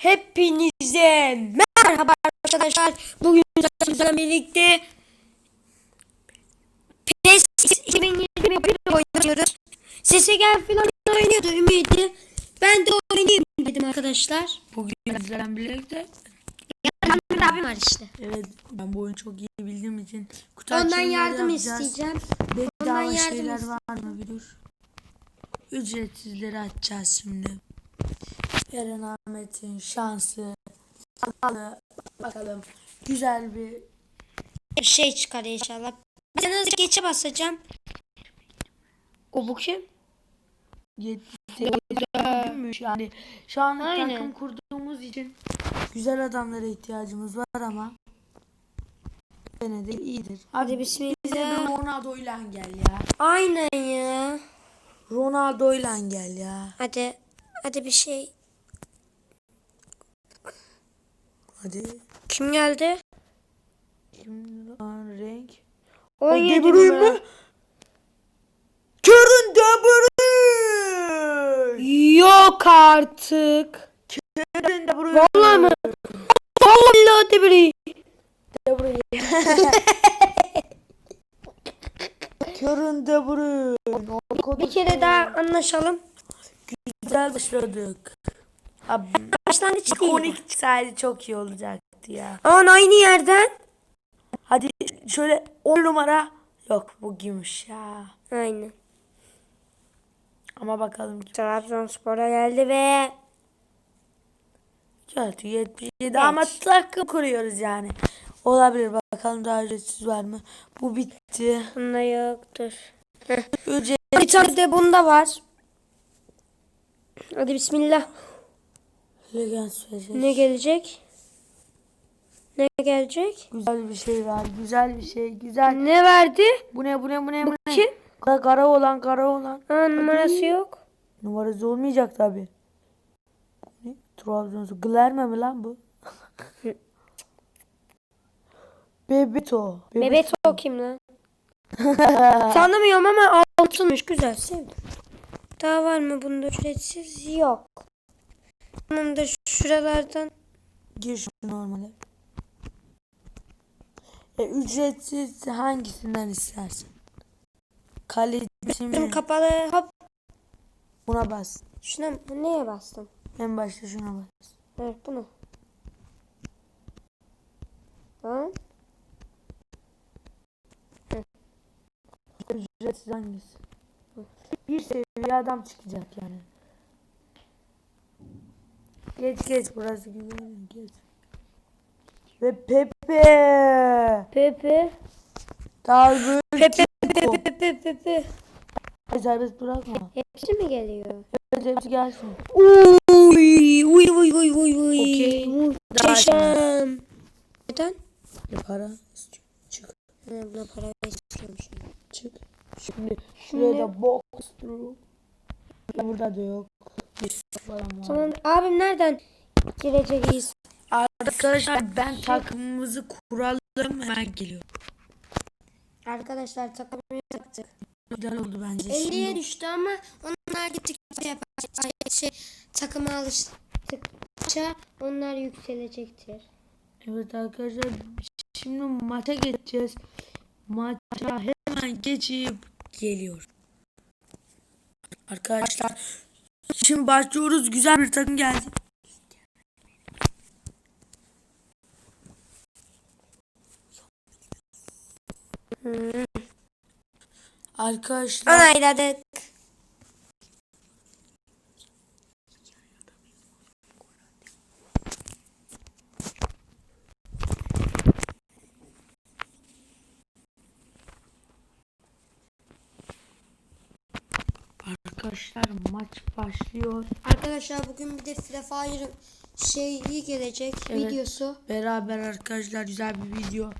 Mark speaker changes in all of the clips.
Speaker 1: Hepinize merhaba arkadaşlar. Bugün sizlerle birlikte PES 2021 oynuyoruz. Sese gel filan oynuyordu Ümit'i. Ben de oynayayım dedim arkadaşlar.
Speaker 2: Bugün sizlerle birlikte
Speaker 1: Yanımda abim var işte.
Speaker 2: evet ben bu oyunu çok iyi bildiğim için kutu
Speaker 1: Ondan yardım
Speaker 2: yapacağız.
Speaker 1: isteyeceğim.
Speaker 2: Bedava
Speaker 1: Ondan yardım
Speaker 2: şeyler var mı bir dur. Ücretsizleri açacağız şimdi. Eren Ahmet'in şansı. Bakalım, bakalım. Güzel bir
Speaker 1: Bir şey çıkar inşallah. Ben hızlı geçe basacağım. O bu kim?
Speaker 2: yetmiş yani şu an
Speaker 1: Aynen.
Speaker 2: takım kurduğumuz için güzel adamlara ihtiyacımız var ama gene de iyidir.
Speaker 1: Hadi
Speaker 2: Bize bir
Speaker 1: bismillah.
Speaker 2: Ronaldo'yla gel ya.
Speaker 1: Aynen ya.
Speaker 2: Ronaldo'yla gel ya.
Speaker 1: Hadi. Hadi bir şey.
Speaker 2: Hadi.
Speaker 1: Kim geldi?
Speaker 2: Kim lan renk?
Speaker 1: 17
Speaker 2: De Bruyne mi? Kevin De Bruyne.
Speaker 1: Yok artık.
Speaker 2: Kevin De Bruyne.
Speaker 1: Vallahi mı? Vallahi billahi de
Speaker 2: Bruyne. Kevin De Bruyne.
Speaker 1: Bir kere daha anlaşalım.
Speaker 2: Güzel başladık. Abi
Speaker 1: Başlangıç
Speaker 2: ikonik sayede çok iyi olacaktı ya.
Speaker 1: Aman aynı yerden.
Speaker 2: Hadi şöyle 10 numara. Yok bu gümüş ya.
Speaker 1: Aynen.
Speaker 2: Ama bakalım.
Speaker 1: Trabzonspor'a geldi ve
Speaker 2: Geldi 77 ama takım kuruyoruz yani. Olabilir bakalım daha ücretsiz var mı? Bu bitti.
Speaker 1: bunda yoktur.
Speaker 2: Ücret
Speaker 1: Bir tane de bunda var. Hadi bismillah.
Speaker 2: Legends verecek.
Speaker 1: Ne gelecek? Ne gelecek?
Speaker 2: Güzel bir şey var. Güzel bir şey. Güzel.
Speaker 1: Ne verdi?
Speaker 2: Bu ne bu ne bu ne bu ne?
Speaker 1: Kim?
Speaker 2: Kara, kara olan kara olan.
Speaker 1: Ha, numarası yok.
Speaker 2: Numarası olmayacak tabi. Ne? Trabzonspor. Glerme mi lan bu? Bebeto.
Speaker 1: Bebet o kim lan? Tanımıyorum ama altınmış. Güzel sevdim. Daha var mı bunda ücretsiz? Yok. Bunun da şuralardan
Speaker 2: Gir şu normale. E, ücretsiz hangisinden istersen. Kaleci mi?
Speaker 1: kapalı hop
Speaker 2: Buna bas.
Speaker 1: şuna neye bastım?
Speaker 2: En başta şuna bas.
Speaker 1: Evet bunu. Lan
Speaker 2: Ücretsiz hangisi? Bir seviye adam çıkacak yani. Geç geç burası güzel geç. Ve Pepe.
Speaker 1: Pepe.
Speaker 2: Tabii.
Speaker 1: Pepe Pepe Pepe Pepe.
Speaker 2: Serbest bırakma.
Speaker 1: Hepsi mi geliyor?
Speaker 2: Evet hepsi gelsin.
Speaker 1: Uy uy uy uy uy uy.
Speaker 2: Okey.
Speaker 1: Muhteşem. Neden?
Speaker 2: Ne para istiyor. Çık.
Speaker 1: Buna para istiyorum şimdi.
Speaker 2: Çık. Şimdi şuraya da box through. Burada da yok.
Speaker 1: Tamam abim nereden gireceğiz?
Speaker 2: Arkadaşlar ben takımımızı kuralım hemen geliyor.
Speaker 1: Arkadaşlar takımı taktık.
Speaker 2: Güzel oldu bence.
Speaker 1: 50'ye
Speaker 2: Şimdi
Speaker 1: düştü ama onlar gittikçe yapar. Şey, takıma alıştıkça onlar yükselecektir.
Speaker 2: Evet arkadaşlar şimdi maça geçeceğiz. Maça hemen geçip geliyor. Arkadaşlar şimdi başlıyoruz. Güzel bir takım geldi. Arkadaşlar
Speaker 1: Onayladık.
Speaker 2: Arkadaşlar maç başlıyor.
Speaker 1: Arkadaşlar bugün bir de Free Fire şeyi gelecek
Speaker 2: Evet.
Speaker 1: videosu.
Speaker 2: Beraber arkadaşlar güzel bir video.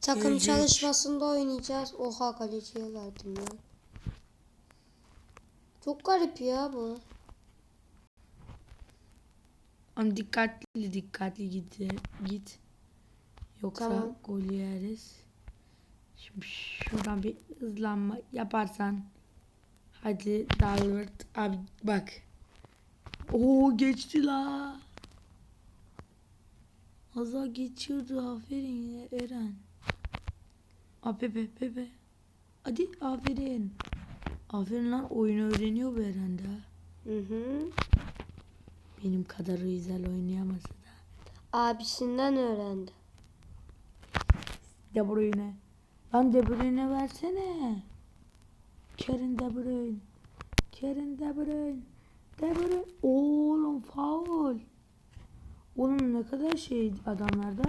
Speaker 1: Takım
Speaker 2: Gelecek.
Speaker 1: çalışmasında oynayacağız. Oha kaleciye verdim ya. Çok garip ya bu.
Speaker 2: Ama dikkatli dikkatli git. Git. Yoksa
Speaker 1: Tamam.
Speaker 2: gol yeriz. Şimdi şuradan bir hızlanma yaparsan. Hadi Dalvert. Abi bak. Oo geçti la. Hazal geçiyordu. Aferin ya Eren. A Pepe Pepe. Hadi aferin. Aferin lan oyunu öğreniyor bu Eren de. ha.
Speaker 1: Hı hı.
Speaker 2: Benim kadar güzel oynayamasa da.
Speaker 1: Abisinden öğrendi.
Speaker 2: De Bruyne. Lan De Bruyne versene. Karen De Bruyne. Karen De Bruyne. De Bruyne. Oğlum faul. Oğlum ne kadar şey adamlar da.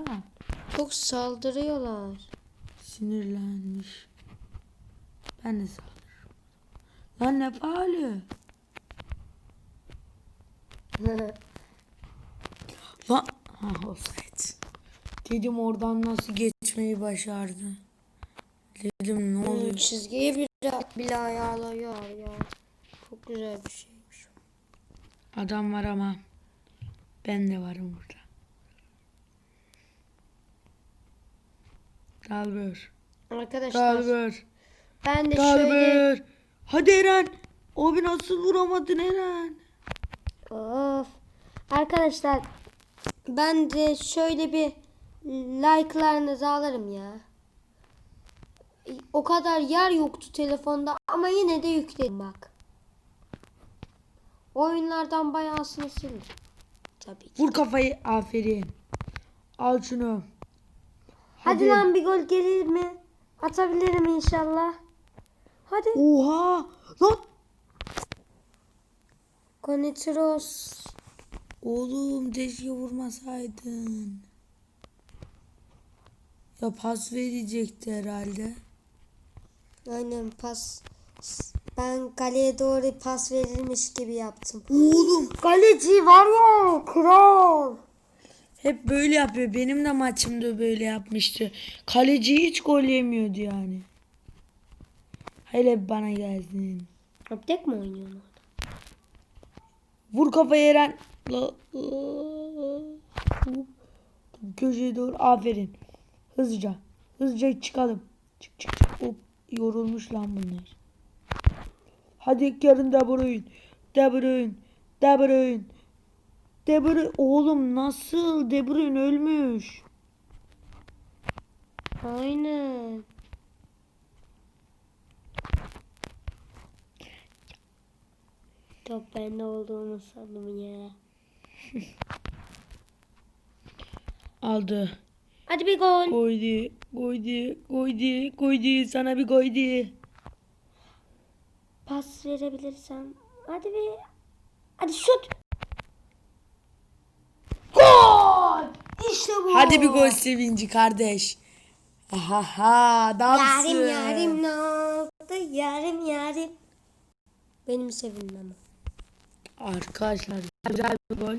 Speaker 1: Çok saldırıyorlar.
Speaker 2: Sinirlenmiş. Ben de saldırırım. Lan ne faulü? Lan. Ha offside. Dedim oradan nasıl geçmeyi başardı. Dedim ne oluyor?
Speaker 1: Çizgiyi bile, bile ayarlıyor ya. Çok güzel bir şeymiş.
Speaker 2: Adam var ama ben de varım burada. Dalbör.
Speaker 1: Arkadaşlar
Speaker 2: Dalbör.
Speaker 1: ben de şöyle
Speaker 2: Dalbör. Hadi Eren. Abi nasıl vuramadın Eren?
Speaker 1: Of. Arkadaşlar ben de şöyle bir like'larınızı alırım ya. O kadar yer yoktu telefonda ama yine de yükledim bak. Oyunlardan bayağısını sildim. Tabii ki.
Speaker 2: Vur kafayı. Aferin. Al şunu.
Speaker 1: Hadi, lan bir gol gelir mi? Atabilirim inşallah. Hadi.
Speaker 2: Oha. Lan.
Speaker 1: Konitros.
Speaker 2: Oğlum keşke vurmasaydın. Ya pas verecekti herhalde.
Speaker 1: Aynen pas. Ben kaleye doğru pas verilmiş gibi yaptım.
Speaker 2: Oğlum
Speaker 1: Kaleci var ya kral.
Speaker 2: hep böyle yapıyor. Benim de maçımda böyle yapmıştı. Kaleci hiç gol yemiyordu yani. Hele bana gelsin.
Speaker 1: Tek mi oynuyorsun?
Speaker 2: Vur kafayı Eren. Köşeye doğru. Aferin. Hızlıca. Hızlıca çıkalım. Çık çık çık. Yorulmuş lan bunlar. Hadi yarın De Bruyne. De Bruyne. De Bruyne. De Bruyne. Oğlum nasıl? De Bruyne ölmüş.
Speaker 1: Aynen. Top bende olduğunu sandım ya.
Speaker 2: Aldı.
Speaker 1: Hadi bir gol.
Speaker 2: Koydu. Koydu. Koydu. Koydu. Sana bir koydu.
Speaker 1: Pas verebilirsem. Hadi bir. Hadi şut. Gol! İşte bu.
Speaker 2: Hadi bir gol sevinci kardeş. Ahaha. Adamsın.
Speaker 1: Yarim yarim ne oldu? Yarim yarim. Benim sevinmem.
Speaker 2: Arkadaşlar güzel bir gol.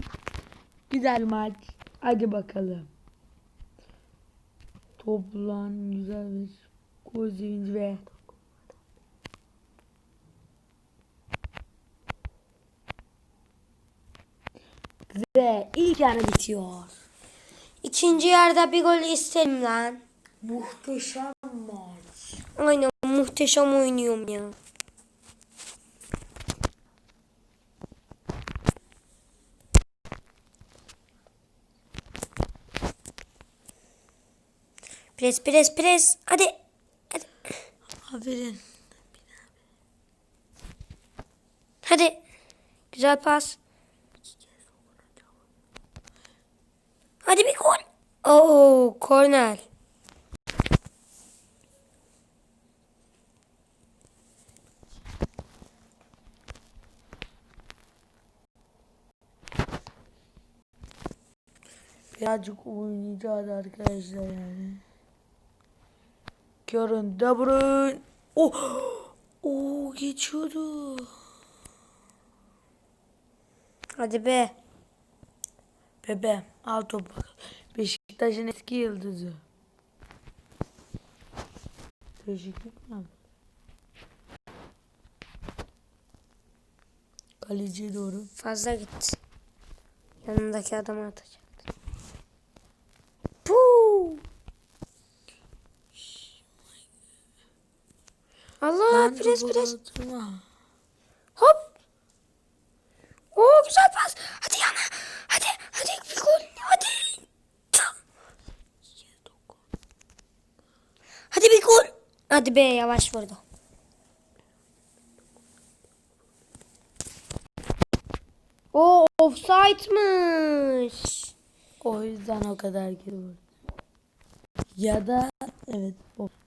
Speaker 2: Güzel maç. Hadi bakalım. Toplan güzel bir gol sevinci ve ve ilk yarı bitiyor.
Speaker 1: İkinci yarıda bir gol isterim lan.
Speaker 2: Muhteşem maç.
Speaker 1: Aynen muhteşem oynuyorum ya. Pres pres pres. Hadi. Hadi.
Speaker 2: Aferin.
Speaker 1: Hadi. Güzel pas. Hadi bir gol. Oo, korner.
Speaker 2: Birazcık oynayacağız arkadaşlar yani. Karen De Bruyne. Oh. Oh geçiyordu.
Speaker 1: Hadi be.
Speaker 2: Bebe al topu. Beşiktaş'ın eski yıldızı. Beşiktaş mı? Kaleciye doğru.
Speaker 1: Fazla gitti. Yanındaki adamı atacak.
Speaker 2: Hadi
Speaker 1: pres pres. Hop. Oo güzel pas. Hadi yana. Hadi hadi bir gol. Hadi. Hadi bir gol. Hadi be yavaş vurdu. O offside'mış.
Speaker 2: O yüzden o kadar geri vurdu. Ya da evet offside.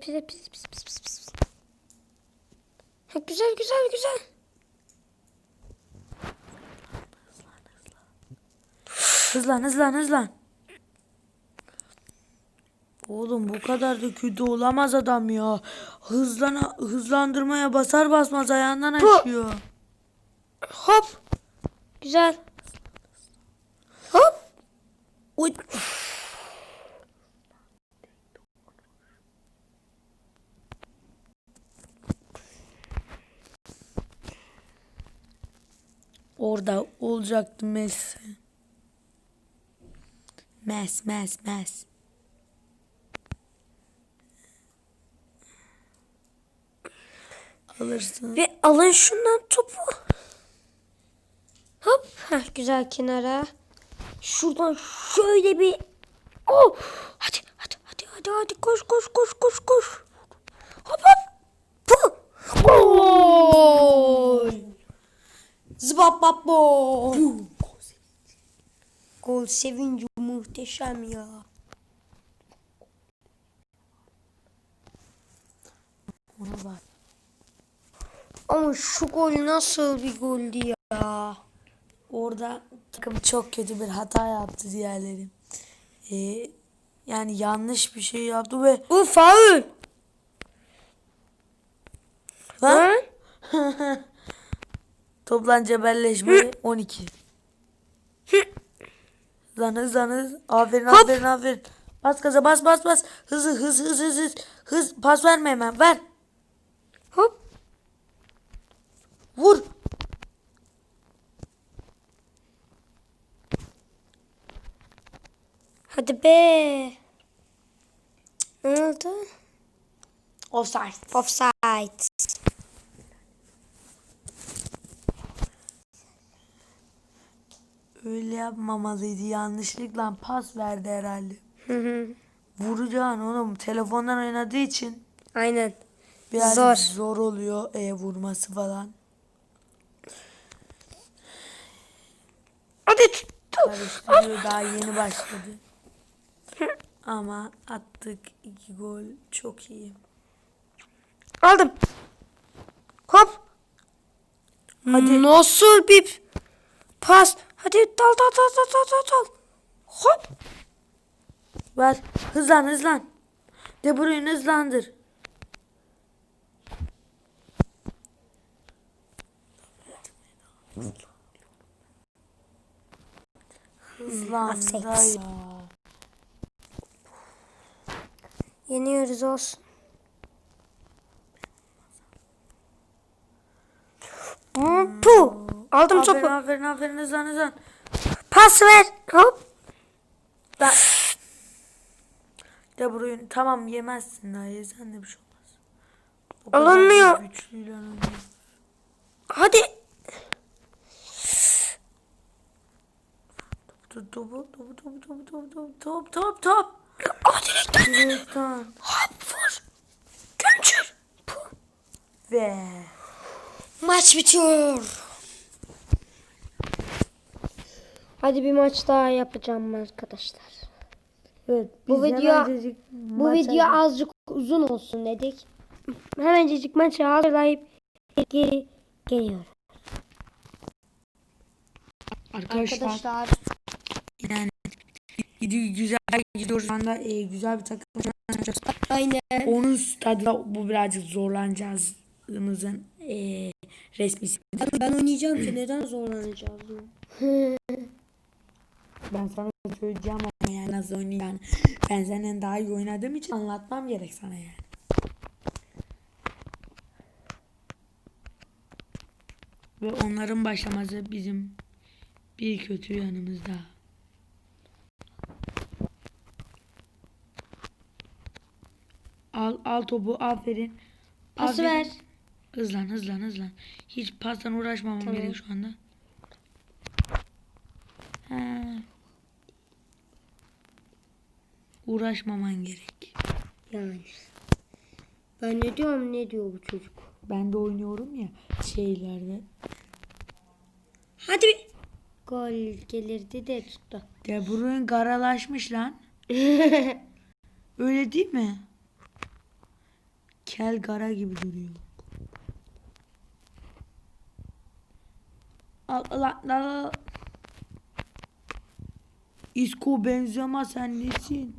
Speaker 1: Pis pis pis pis pis pis. Ha, güzel güzel güzel.
Speaker 2: Hızlan hızlan hızlan. Oğlum bu kadar da kötü olamaz adam ya. Hızlan hızlandırmaya basar basmaz ayağından aşıyor.
Speaker 1: Hop. Güzel. Hop.
Speaker 2: Uy. Orada olacaktı Messi. Mes mes mes. Alırsın.
Speaker 1: Ve alın şundan topu. Hop. Heh, güzel kenara. Şuradan şöyle bir. Oh. Hadi hadi hadi hadi hadi koş koş koş koş koş. Hop hop. Puh. Gol. Zıbap bap bo. Gol sevinci muhteşem ya.
Speaker 2: Ona bak.
Speaker 1: Ama şu gol nasıl bir goldü ya.
Speaker 2: Orada takım çok kötü bir hata yaptı diğerleri. Ee, yani yanlış bir şey yaptı ve
Speaker 1: Bu faul.
Speaker 2: Lan. Toplam cebelleşme 12. Lan hız lan hız. Aferin
Speaker 1: Hop.
Speaker 2: aferin aferin. Bas gaza bas bas bas. Hızlı hız hız hız hız. Hız pas verme hemen ver.
Speaker 1: Hop.
Speaker 2: Vur.
Speaker 1: Hadi be. Ne oldu?
Speaker 2: Offside.
Speaker 1: Offside.
Speaker 2: Öyle yapmamalıydı. Yanlışlıkla pas verdi herhalde. Vuracağın oğlum telefondan oynadığı için
Speaker 1: Aynen.
Speaker 2: biraz
Speaker 1: Zor.
Speaker 2: zor, oluyor e, vurması falan.
Speaker 1: Hadi tut.
Speaker 2: Karıştırıyor daha yeni başladı. Ama attık iki gol çok iyi.
Speaker 1: Aldım. Hop. Hadi. Nasıl bir pas? Hadi dal dal dal dal dal dal dal. Hop.
Speaker 2: Ver hızlan hızlan. De Bruyne hızlandır. Hızlan da
Speaker 1: Seks.
Speaker 2: ya.
Speaker 1: Yeniyoruz olsun. Puh. Aldım
Speaker 2: Aferin
Speaker 1: topu.
Speaker 2: aferin aferin hızlan hızlan.
Speaker 1: Pas ver. Hop.
Speaker 2: Da. De Bruyne tamam yemezsin daha yesen de bir şey olmaz. O
Speaker 1: Alınmıyor. Hadi.
Speaker 2: Top topu topu topu topu topu top top top top.
Speaker 1: Aa direkten.
Speaker 2: Direkten.
Speaker 1: Hop vur. Puh.
Speaker 2: Ve
Speaker 1: Maç bitiyor. Hadi bir maç daha yapacağım arkadaşlar.
Speaker 2: evet
Speaker 1: Bu video- Bu
Speaker 2: maça-
Speaker 1: video azıcık uzun olsun dedik. Hemencecik maçı hazırlayıp geri geliyor.
Speaker 2: arkadaşlar,
Speaker 1: Arkadaşlar
Speaker 2: yani gidiyor güzel gidiyoruz şu anda e, güzel bir takım oynayacağız.
Speaker 1: aynen.
Speaker 2: Onun stadında bu birazcık zorlanacağızımızın e, resmisi.
Speaker 1: Ben oynayacağım ki neden zorlanacağız?
Speaker 2: Ben sana söyleyeceğim ama yani nasıl oynayacağını. Ben senden daha iyi oynadığım için anlatmam gerek sana yani. Ve onların başlaması bizim bir kötü yanımızda. Al al topu aferin.
Speaker 1: Pası
Speaker 2: Aferin.
Speaker 1: ver.
Speaker 2: Hızlan hızlan hızlan. Hiç pastan uğraşmamam
Speaker 1: Tamam.
Speaker 2: gerek şu anda. Uğraşmaman gerek.
Speaker 1: Yani. Ben ne diyorum ne diyor bu çocuk.
Speaker 2: Ben de oynuyorum ya şeylerde.
Speaker 1: Hadi bir. Gol gelirdi de tuttu.
Speaker 2: De Bruyne karalaşmış lan. Öyle değil mi? Kel gara gibi duruyor. Al al Isco Benzema sen nesin?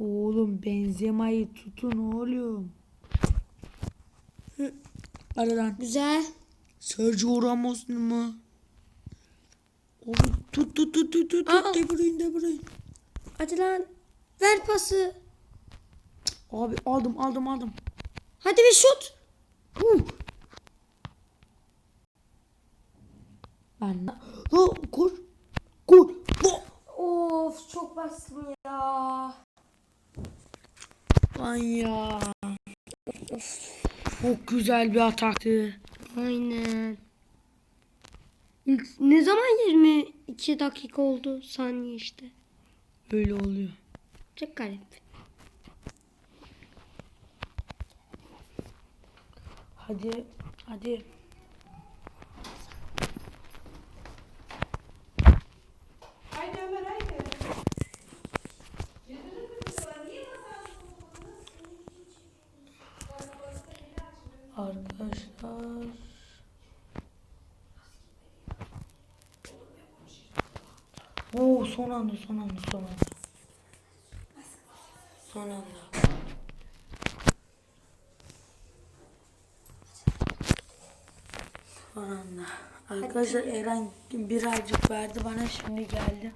Speaker 2: Oğlum Benzema'yı tutun oğlum. Aradan.
Speaker 1: Güzel.
Speaker 2: Sergio Ramos mu? Oğlum tut tut tut tut tut.
Speaker 1: Aa.
Speaker 2: De Bruyne De Bruyne.
Speaker 1: Hadi lan. Ver pası.
Speaker 2: Abi aldım aldım aldım.
Speaker 1: Hadi bir şut.
Speaker 2: Huh. Ben de... Koş. Koş.
Speaker 1: Of çok bastım ya.
Speaker 2: Lan ya. Çok güzel bir ataktı.
Speaker 1: Aynen. İlk- Ne zaman 22 dakika oldu saniye işte.
Speaker 2: Öyle oluyor.
Speaker 1: Çok garip.
Speaker 2: Hadi. Hadi. Arkadaşlar. Oo son anda son anda son anda. Son anda. Son anda. Arkadaşlar Eren birazcık verdi bana şimdi geldi.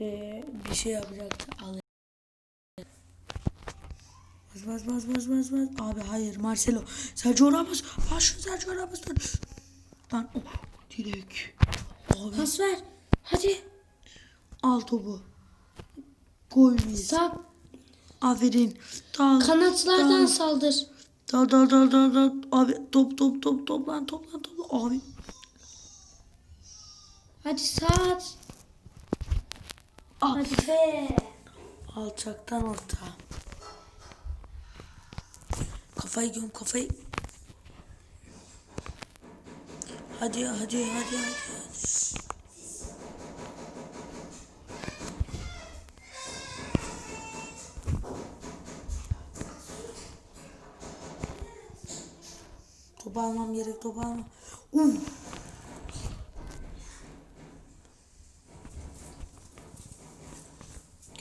Speaker 2: Ee, bir şey yapacaktı. Al. Bas bas bas bas bas bas. Abi hayır Marcelo. Sergio Ramos. Bas şu Sergio Ramos'tan. Lan oh, direk. Abi
Speaker 1: Pas ver. Hadi.
Speaker 2: al topu. Gol miyiz?
Speaker 1: Sağ
Speaker 2: Aferin. Dal.
Speaker 1: kanatlardan
Speaker 2: dal,
Speaker 1: saldır.
Speaker 2: Dal dal dal dal dal. Abi top top top top lan top lan top. Abi.
Speaker 1: Hadi saat.
Speaker 2: Al.
Speaker 1: Hadi be.
Speaker 2: Alçaktan orta. Kafayı göm kafayı. Hadi hadi hadi hadi. hadi. Topu almam gerek topu almam. Uh.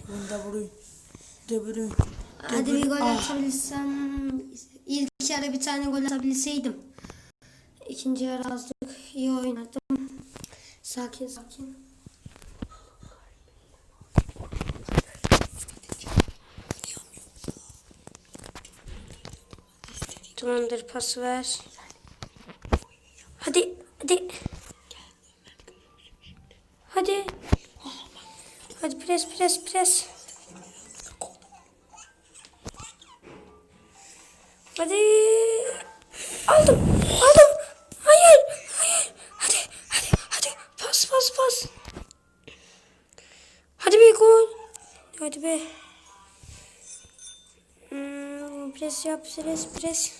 Speaker 2: Bunda vurayım. Vurayım. De
Speaker 1: Hadi bir gol
Speaker 2: Ah.
Speaker 1: atabilsem. İlk yarı bir tane gol atabilseydim. İkinci yarı azlık iyi oynadım. Sakin sakin. Tamamdır pas ver. Hadi hadi. Hadi. Hadi pres pres pres. Hadi. Aldım. Aldım. Hayır. Hayır. Hadi. Hadi. Hadi. Pas pas pas. Hadi bir gol. Hadi be. Hmm, pres yap. Pres pres.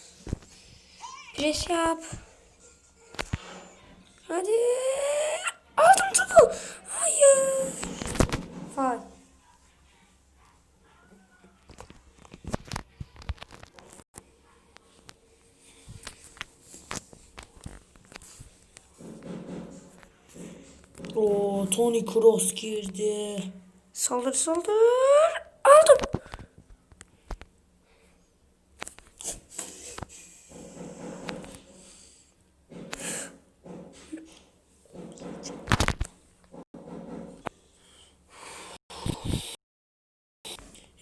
Speaker 1: Pres yap. Hadi. Aldım topu. Hayır. Faul.
Speaker 2: Oo, Tony Kroos girdi.
Speaker 1: Saldır saldır. Aldım.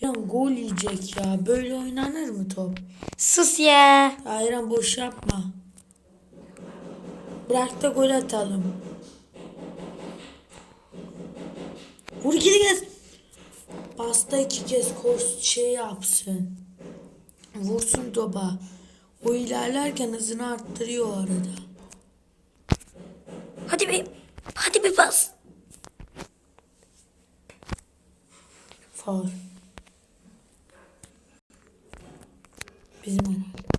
Speaker 2: Ya gol yiyecek ya. Böyle oynanır mı top?
Speaker 1: Sus ya.
Speaker 2: Ayran boş yapma. Bırak da gol atalım. Vur iki kez. Basta iki kez koş şey yapsın. Vursun topa. O ilerlerken hızını arttırıyor o arada.
Speaker 1: Hadi bir. Hadi bir pas.
Speaker 2: Faul. Bizim herhalde.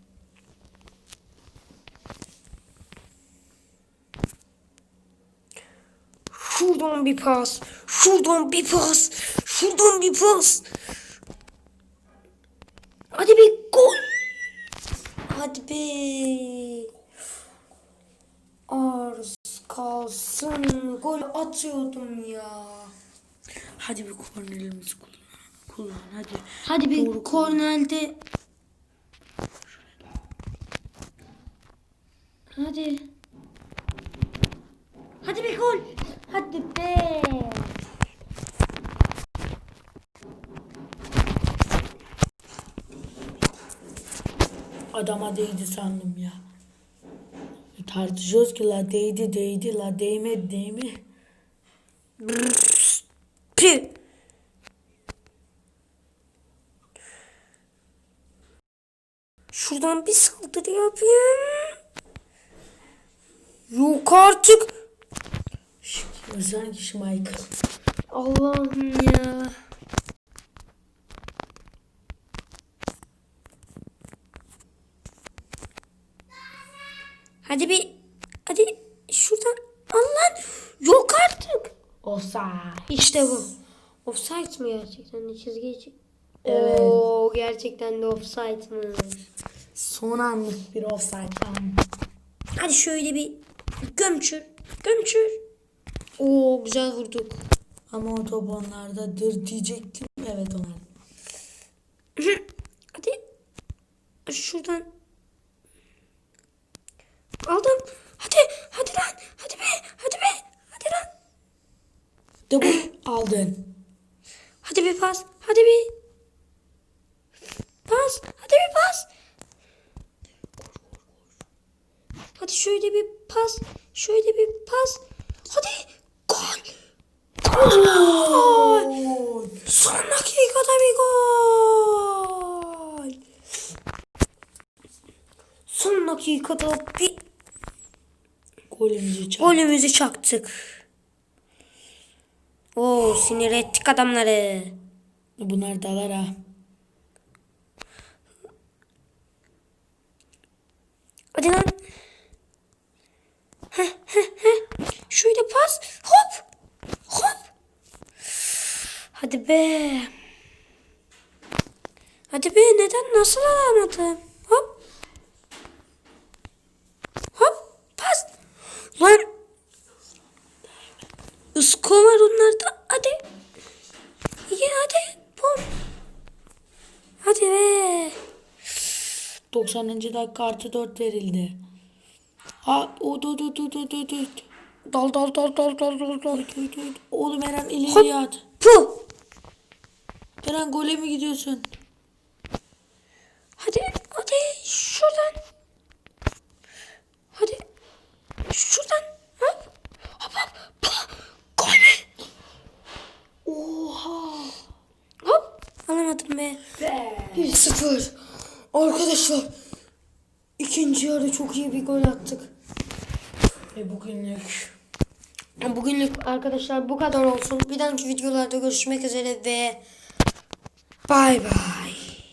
Speaker 1: Şuradan bir pas. Şuradan bir pas. Şuradan bir pas. Hadi bir gol. Hadi bir. Arz kalsın. Gol atıyordum ya.
Speaker 2: Hadi bir kornerimizi kullan. Kullan hadi.
Speaker 1: Hadi bir
Speaker 2: Doğru.
Speaker 1: kornelde. Hadi. Hadi bir gol. Hadi be.
Speaker 2: Adama değdi sandım ya. Tartışıyoruz ki la değdi değdi la değmedi değmedi.
Speaker 1: Püh. Şuradan bir saldırı yapayım. Yok artık.
Speaker 2: Sanki Schmeichel.
Speaker 1: Allah'ım ya. Hadi bir hadi şuradan al lan. Yok artık.
Speaker 2: Offside.
Speaker 1: İşte bu. Offside mi gerçekten de çizgi için?
Speaker 2: Evet.
Speaker 1: Oo, gerçekten de offside'mış.
Speaker 2: Son anlık bir offside. Tamam.
Speaker 1: Hadi şöyle bir gömçür. Gömçür. Oo güzel vurduk.
Speaker 2: Ama o top onlardadır diyecektim. Evet onlar.
Speaker 1: Hadi. Şuradan. Aldım. Hadi. Hadi lan. Hadi be. Hadi be. Hadi lan.
Speaker 2: Double aldın.
Speaker 1: Hadi bir pas. Hadi bir. Pas. Hadi bir pas. Hadi şöyle bir pas. Şöyle bir pas. Hadi. Gol. Gol. Son dakikada bir gol. Son dakikada bir
Speaker 2: Golümüzü çak.
Speaker 1: golümüzü çaktık. Oo sinir ettik adamları.
Speaker 2: Bunlar dalar ha.
Speaker 1: Hadi lan. Heh, heh, heh. Şöyle pas. Hop. Hop. Hadi be. Hadi be neden nasıl alamadım? Hop. Hop. Pas. Lan. Isko var onlarda. Hadi. İyi hadi. Bum. Hadi be.
Speaker 2: 90. dakika artı 4 verildi. Ha o dur dur dur dur dur dur.
Speaker 1: Dal dal dal dal dal dal dal.
Speaker 2: Oğlum Eren ileri at.
Speaker 1: Puh.
Speaker 2: Eren gole mi gidiyorsun?
Speaker 1: Hadi hadi şuradan. Hadi şuradan. Hop. Hop hop. Puh. Gol mü?
Speaker 2: Oha.
Speaker 1: Hop. Alamadım be. 1-0. Arkadaşlar. ikinci yarı çok iyi bir gol attık.
Speaker 2: Ve bugünlük
Speaker 1: Bugünlük arkadaşlar bu kadar olsun. Bir dahaki videolarda görüşmek üzere ve bay bay.